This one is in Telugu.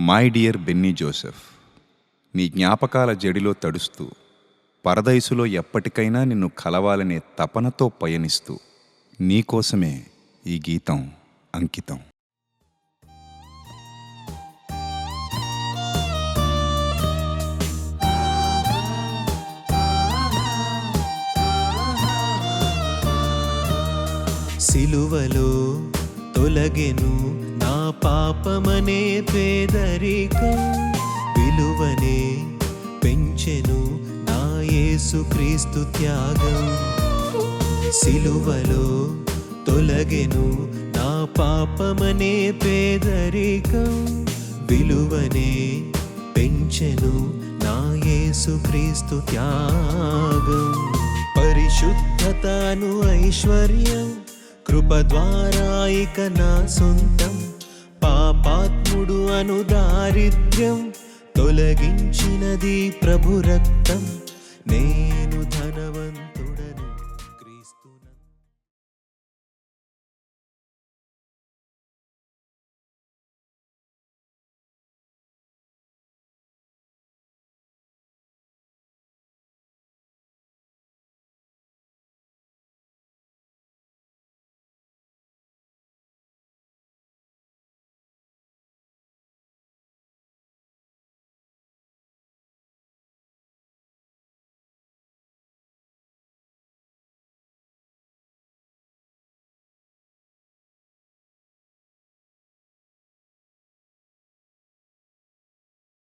మై డియర్ బెన్నీ జోసెఫ్ నీ జ్ఞాపకాల జడిలో తడుస్తూ పరదైసులో ఎప్పటికైనా నిన్ను కలవాలనే తపనతో పయనిస్తూ నీకోసమే ఈ గీతం అంకితం. సిలువలో తొలగెను నా పాపమనే పేదరికం విలువనే పెంచెను నా యేసుక్రీస్తు త్యాగం. సిలువలో తొలగెను నా పాపమనే పేదరికం విలువనే పెంచెను నా యేసుక్రీస్తు త్యాగం. పరిశుద్ధతను ఐశ్వర్యం కృప ద్వారా ఇక నా సొంతం పాపాత్ముడు అను దారిద్ర్యం తొలగించినది ప్రభు రక్తం. నేను